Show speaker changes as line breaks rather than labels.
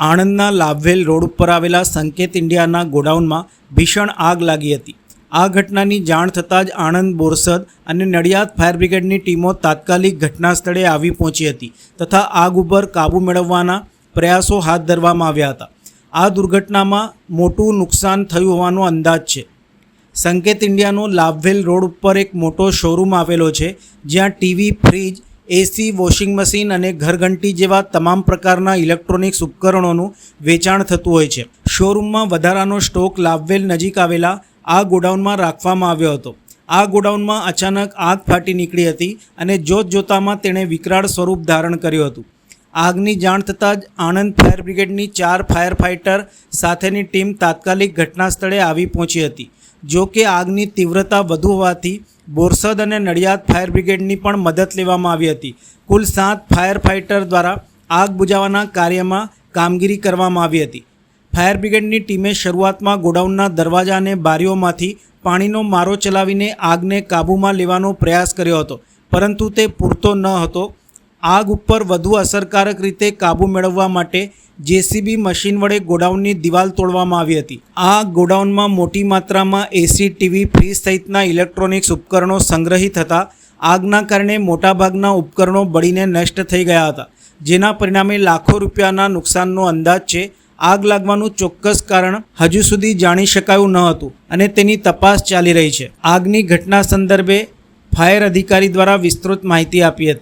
આણંદના Labhvel road ઉપર આવેલા સંકેત ઇન્ડિયાના ગોડાઉનમાં ભીષણ આગ લાગી હતી. આ ઘટનાની જાણ થતાં જ આણંદ બોરસદ અને નડિયાદ ફાયર બ્રિગેડની ટીમો તાત્કાલિક ઘટના સ્થળે આવી પહોંચી હતી તથા આગ ઉપર કાબૂ મેળવવાના પ્રયાસો હાથ ધરવામાં આવ્યા હતા. આ દુર્ઘટનામાં મોટું નુકસાન થયું હોવાનો અંદાજ છે. સંકેત ઇન્ડિયાનો લાભવેલ રોડ ઉપર એક મોટો શોરૂમ આવેલો છે જ્યાં TV, fridge AC, washing machine અને ઘરઘંટી જેવા તમામ પ્રકારના ઇલેક્ટ્રોનિક્સ ઉપકરણોનું વેચાણ થતું હોય છે. શોરૂમમાં વધારાનો સ્ટોક લાભવેલ નજીક આવેલા આ ગોડાઉનમાં રાખવામાં આવ્યો હતો. આ ગોડાઉનમાં અચાનક આગ ફાટી નીકળી હતી અને જોતજોતામાં તેણે વિકરાળ સ્વરૂપ ધારણ કર્યું હતું. આગની જાણ થતાં જ આણંદ ફાયર બ્રિગેડની ચાર ફાયર ફાઇટર સાથેની ટીમ તાત્કાલિક ઘટના સ્થળે આવી પહોંચી હતી. જો કે આગની તીવ્રતા વધુ હોવાથી બોરસદ અને નડિયાદ ફાયર બ્રિગેડની પણ મદદ લેવામાં આવી હતી. કુલ સાત ફાયર ફાઇટર દ્વારા આગ બુજાવવાના કાર્યમાં કામગીરી કરવામાં આવી હતી. ફાયર બ્રિગેડની ટીમે શરૂઆતમાં ગોડાઉનના દરવાજા અને બારીઓમાંથી પાણીનો મારો ચલાવીને આગને કાબૂમાં લેવાનો પ્રયાસ કર્યો હતો, પરંતુ તે પૂરતો ન હતો. આગ ઉપર વધુ અસરકારક રીતે કાબૂ મેળવવા માટે જેસીબી મશીન વડે ગોડાઉનની દિવાલ તોડવામાં આવી હતી. આ ગોડાઉનમાં મોટી માત્રામાં એસી, ટીવી, ફ્રીજ સહિતના ઇલેક્ટ્રોનિક્સ ઉપકરણો સંગ્રહિત હતા. આગના કારણે મોટાભાગના ઉપકરણો બળીને નષ્ટ થઈ ગયા હતા, જેના પરિણામે લાખો રૂપિયાના નુકસાનનો અંદાજ છે. આગ લાગવાનું ચોક્કસ કારણ હજુ સુધી જાણી શકાયું ન હતું અને તેની તપાસ ચાલી રહી છે. આગની ઘટના સંદર્ભે ફાયર અધિકારી દ્વારા વિસ્તૃત માહિતી આપી હતી.